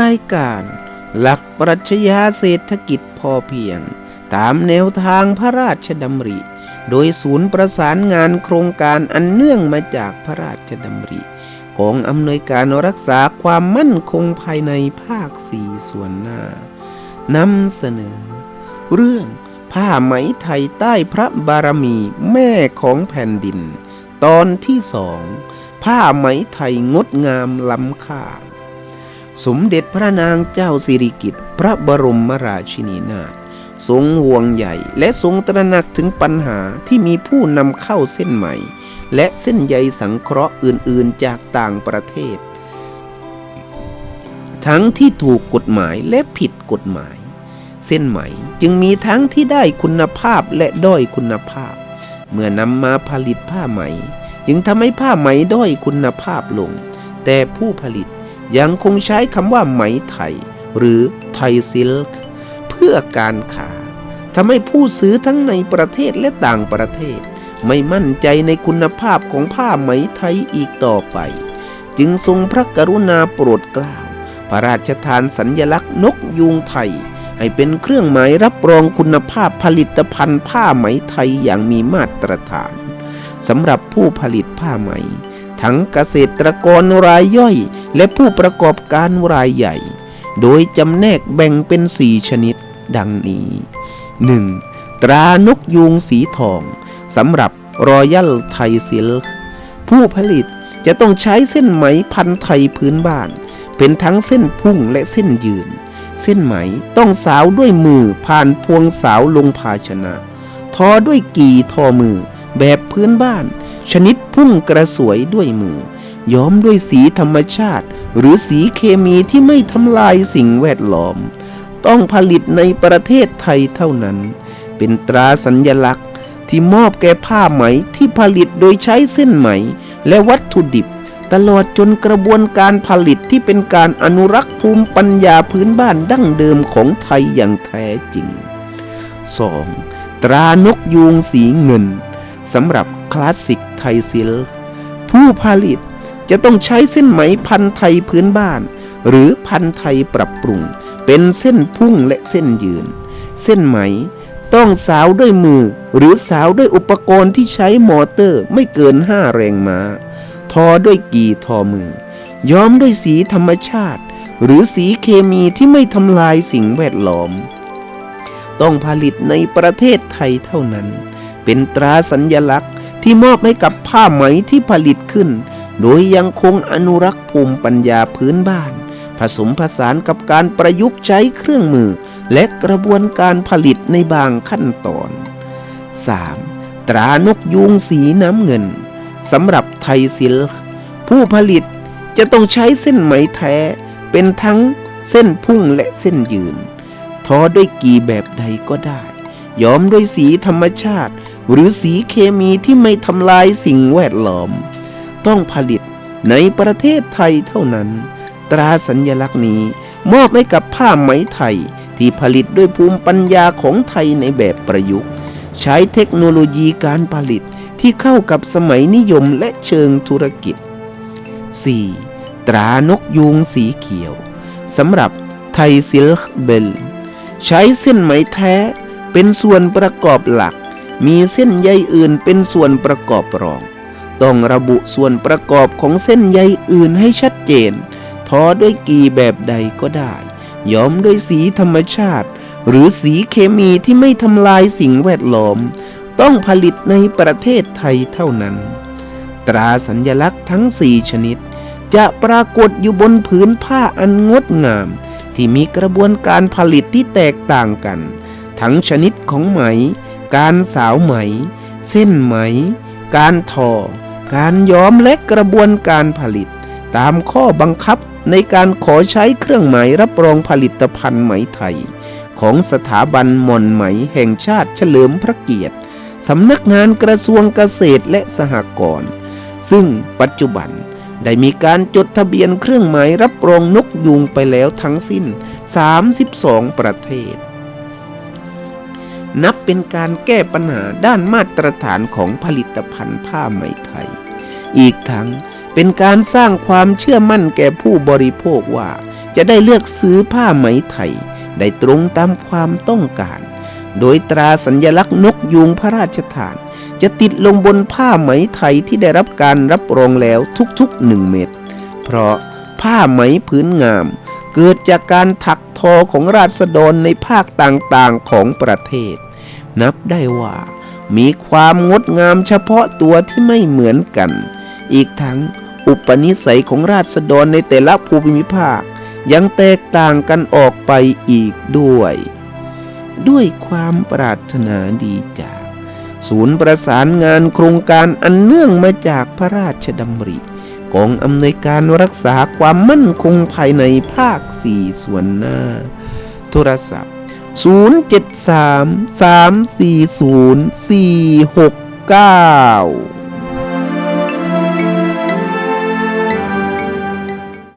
รายการ หลักปรัชญาเศรษฐกิจพอเพียง ตามแนวทางพระราชดำริ โดยศูนย์ประสานงานโครงการอันเนื่องมาจากพระราชดำริกองอำนวยการรักษาความมั่นคงภายในภาคสี่ส่วนหน้านำเสนอ เรื่องผ้าไหมไทยใต้พระบารมีแม่ของแผ่นดิน ตอนที่สอง ผ้าไหมไทยงดงามล้ำค่า สมเด็จพระนางเจ้าสิริกิติ์พระบรมราชินีนาถทรงห่วงใหญ่และทรงตระหนักถึงปัญหาที่มีผู้นำเข้าเส้นใหม่ และเส้นใยสังเคราะห์อื่นๆจากต่างประเทศ ทั้งที่ถูกกฎหมายและผิดกฎหมาย เส้นไหมจึงมีทั้งที่ได้คุณภาพและด้อยคุณภาพ เมื่อนำมาผลิตผ้าไหม จึงทำให้ผ้าไหมด้อยคุณภาพลง แต่ผู้ผลิต ยังคงใช้คำว่าไหมไทย หรือไทยซิลค์เพื่อการค้าทำให้ผู้ซื้อทั้งในประเทศและต่างประเทศ ไม่มั่นใจในคุณภาพของผ้าไหมไทยอีกต่อไป จึงทรงพระกรุณาโปรดเกล้า พระราชทานสัญญลักษณ์นกยูงไทย ให้เป็นเครื่องหมายรับรองคุณภาพผลิตภัณฑ์ผ้าไหมไทยอย่างมีมาตรฐานสำหรับผู้ผลิตผ้าไหม ทั้งเกษตรกรรายย่อย และผู้ประกอบการรายใหญ่ โดยจำแนกแบ่งเป็นสี่ชนิด ดังนี้ 1. ตรานกยูงสีทองสำหรับรอยัลไทยซิลผู้ผลิตจะต้องใช้เส้นไหมพันไทยพื้นบ้าน เป็นทั้งเส้นพุ่งและเส้นยืน เส้นไหมต้องสาวด้วยมือผ่านพวงสาวลงภาชนะ ทอด้วยกี่ทอมือแบบพื้นบ้าน ชนิดพุ่งกระสวยด้วยมือ ย้อมด้วยสีธรรมชาติ หรือสีเคมีที่ไม่ทำลายสิ่งแวดล้อม ต้องผลิตในประเทศไทยเท่านั้น เป็นตราสัญญลักษณ์ ที่มอบแก่ผ้าไหมที่ผลิตโดยใช้เส้นไหม และวัตถุดิบ ตลอดจนกระบวนการผลิตที่เป็นการอนุรักษ์ภูมิปัญญาพื้นบ้านดั้งเดิมของไทยอย่างแท้จริง 2. ตรานกยูงสีเงินสำหรับคลาสสิกไทยซิลผู้ผลิต จะต้องใช้เส้นไหมพันธุ์ไทยพื้นบ้าน หรือพันธุ์ไทยปรับปรุง เป็นเส้นพุ่งและเส้นยืน เส้นไหมต้องสาวด้วยมือ หรือสาวด้วยอุปกรณ์ที่ใช้มอเตอร์ไม่เกิน5แรงม้า ทอด้วยกี่ทอมือ ย้อมด้วยสีธรรมชาติ หรือสีเคมีที่ไม่ทำลายสิ่งแวดล้อม ต้องผลิตในประเทศไทยเท่านั้น เป็นตราสัญญลักษณ์ที่มอบให้กับผ้าไหมที่ผลิตขึ้น โดยยังคงอนุรักษ์ภูมิปัญญาพื้นบ้าน ผสมผสานกับการประยุกต์ใช้เครื่องมือ และกระบวนการผลิตในบางขั้นตอน 3. ตรานกยูงสีน้ำเงินสำหรับไทยซิลผู้ผลิตจะต้องใช้เส้นไหมแท้ เป็นทั้งเส้นพุ่งและเส้นยืน ทอด้วยกี่แบบใดก็ได้ ย้อมด้วยสีธรรมชาติ หรือสีเคมีที่ไม่ทำลายสิ่งแวดล้อม ต้องผลิตในประเทศไทยเท่านั้น ตราสัญญลักษณ์นี้มอบให้กับผ้าไหมไทยที่ผลิตด้วยภูมิปัญญาของไทยในแบบประยุกต์ ใช้เทคโนโลยีการผลิตที่เข้ากับสมัยนิยมและเชิงธุรกิจ 4. ตรานกยูงสีเขียวสำหรับไทยซิลเบล ใช้เส้นไหมแท้เป็นส่วนประกอบหลัก มีเส้นใยอื่นเป็นส่วนประกอบรอง ต้องระบุส่วนประกอบของเส้นใยอื่นให้ชัดเจน ทอด้วยกี่แบบใดก็ได้ ย้อมด้วยสีธรรมชาติ หรือสีเคมีที่ไม่ทำลายสิ่งแวดล้อม ต้องผลิตในประเทศไทยเท่านั้น ตราสัญญลักษณ์ทั้งสี่ชนิด จะปรากฏอยู่บนผืนผ้าอันงดงาม ที่มีกระบวนการผลิตที่แตกต่างกัน ทั้งชนิดของไหม การสาวไหม เส้นไหม การทอ การย้อมและกระบวนการผลิต ตามข้อบังคับในการขอใช้เครื่องหมายรับรองผลิตภัณฑ์ไหมไทย ของสถาบันหม่อนไหมแห่งชาติเฉลิมพระเกียรติสำนักงานกระทรวงเกษตรและสหกรณ์ซึ่งปัจจุบันได้มีการจดทะเบียนเครื่องหมายรับรองนกยูงไปแล้วทั้งสิ้น 32 ประเทศ นับเป็นการแก้ปัญหาด้านมาตรฐานของผลิตภัณฑ์ผ้าไหมไทย อีกทั้งเป็นการสร้างความเชื่อมั่นแก่ผู้บริโภคว่า จะได้เลือกซื้อผ้าไหมไทย ได้ตรงตามความต้องการ โดยตราสัญลักษณ์นกยูงพระราชทาน จะติดลงบนผ้าไหมไทยที่ได้รับการรับรองแล้วทุกๆหนึ่งเม็ดเพราะผ้าไหมพื้นงาม เกิดจากการถักทอของราษฎรในภาคต่างๆของประเทศ นับได้ว่า มีความงดงามเฉพาะตัวที่ไม่เหมือนกัน อีกทั้งอุปนิสัยของราษฎรในแต่ละภูมิภาค ยังแตกต่างกันออกไปอีกด้วย ด้วยความปรารถนาดีจาก ศูนย์ประสานงานโครงการอันเนื่องมาจากพระราชดำริกองอำนวยการรักษาความมั่นคงภายในภาค 4 ส่วนหน้า โทรศัพท์ 073 340 469